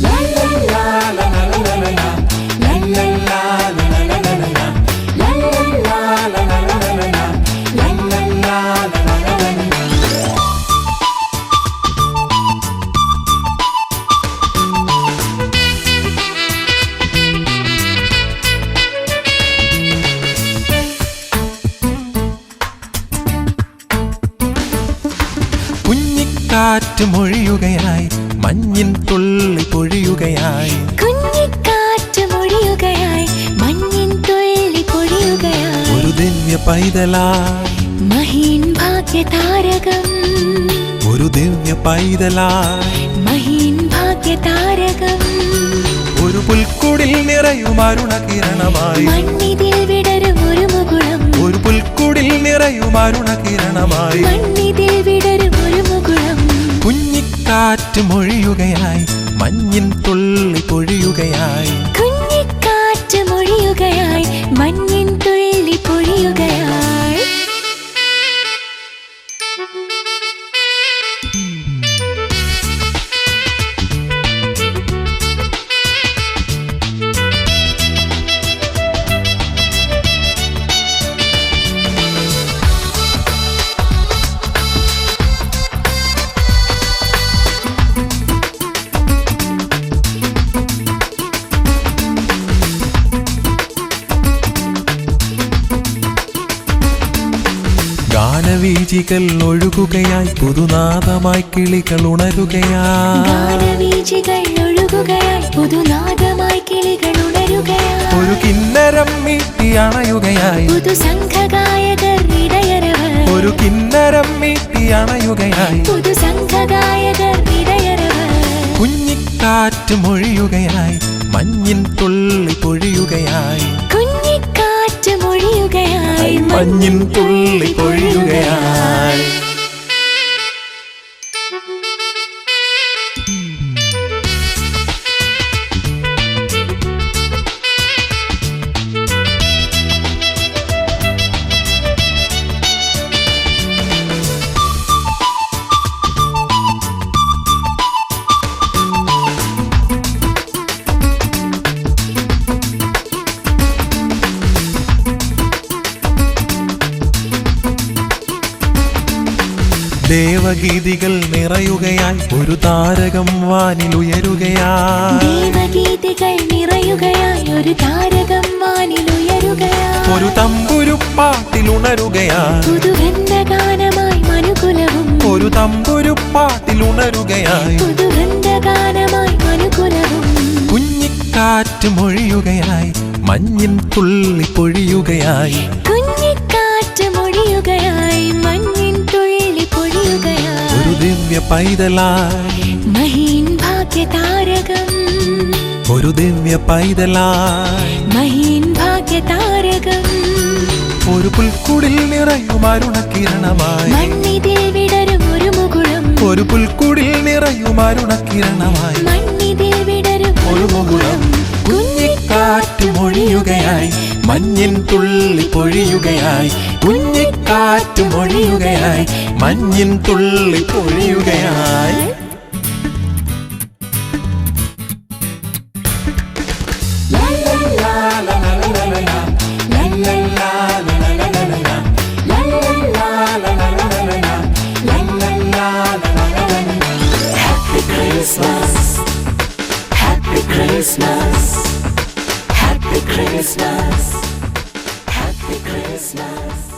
la la la la. കുഞ്ഞിക്കാറ്റ് മൊഴിയുകയായി മഞ്ഞിൻ തുള്ളി പൊഴിയുകയായി. കുഞ്ഞിക്കാറ്റ് മൊഴിയുകയായി മഞ്ഞിൻ തുള്ളി പൊഴിയുകയായി. ഒരു ദിവ്യ പൈതലായി മഹീൻ ഭാഗ്യതാരകം. ഒരു ദിവ്യ പൈതലായി മഹീൻ ഭാഗ്യതാരകം. ഒരു പുൽക്കുടിൽ നിറയും അരുണകിരണമായി. മണ്ണിതിൽ വിടരും ഒരു മുകുളം. ഒരു പുൽക്കുടിൽ നിറയും അരുണകിരണമായി. മണ്ണിതിൽ കുഞ്ഞിക്കാറ്റ് മൊഴിയുകയായി മഞ്ഞിൻ ഗാനവീചികൾ ഒഴുകുകയായി പുതുനാദമായി കിളികൾ ഉണരുകയായി. ഒരു കിന്നരം മീട്ടി അണയുകയായി. പുതു സംഘഗായകർ ഒരു കിന്നരം മീട്ടി അണയുകയായി. പുതു സംഘഗായകർ ഇടയരവർ കുഞ്ഞിക്കാറ്റ് മൊഴിയുകയായി മഞ്ഞിൻ തുള്ളി പൊഴിയുകയായി. മൊഴിയുകയായി മഞ്ഞിൻ തുള്ളി പൊഴിയുകയായി ദേവഗീതികൾ നിറയുകയായി ഒരു താരകം വാനിൽ ഉയരുകയായി ദേവഗീതികൾ നിറയുകയായി ഒരു താരകം വാനിൽ ഉയരുകയായി ഒരു തമ്പുരുപ്പാട്ടിൽ ഉണരുകയായി പുതുഗന്ധഗാനമായി മനുകുലവും. ഒരു തമ്പുരു തമ്പുരുപ്പാട്ടിൽ ഉണരുകയായി പുതുഗന്ധഗാനമായി മനുകുലവും. കുഞ്ഞിക്കാറ്റ് മൊഴിയുകയായി മഞ്ഞിൻ തുള്ളി പൊഴിയുകയായി. കുഞ്ഞിക്കാറ്റ് ദിവ്യ പൈതലായി മഹീൻ ഭാഗ്യതാരകം. ഒരു ദിവ്യ പൈതലായി മഹീൻ ഭാഗ്യതാരകം. ഒരു പുൽക്കുടിൽ നിറയും അരുണകിരണമായി. മണ്ണിതിൽ വിടരും ഒരു മുകുളം. ഒരു പുൽക്കുടിൽ നിറയും അരുണകിരണമായി. മണ്ണിതിൽ വിടരും ഒരു മുകുളം. കുഞ്ഞിക്കാറ്റ് മൊഴിയുകയായി. മഞ്ഞിൻ തുള്ളി പൊഴിയുകയായി കുഞ്ഞിക്കാറ്റ് മൊഴിയുകയായി മഞ്ഞിൻ തുള്ളി പൊഴിയുകയായി. Christmas, Happy Christmas, Happy Christmas, Happy Christmas.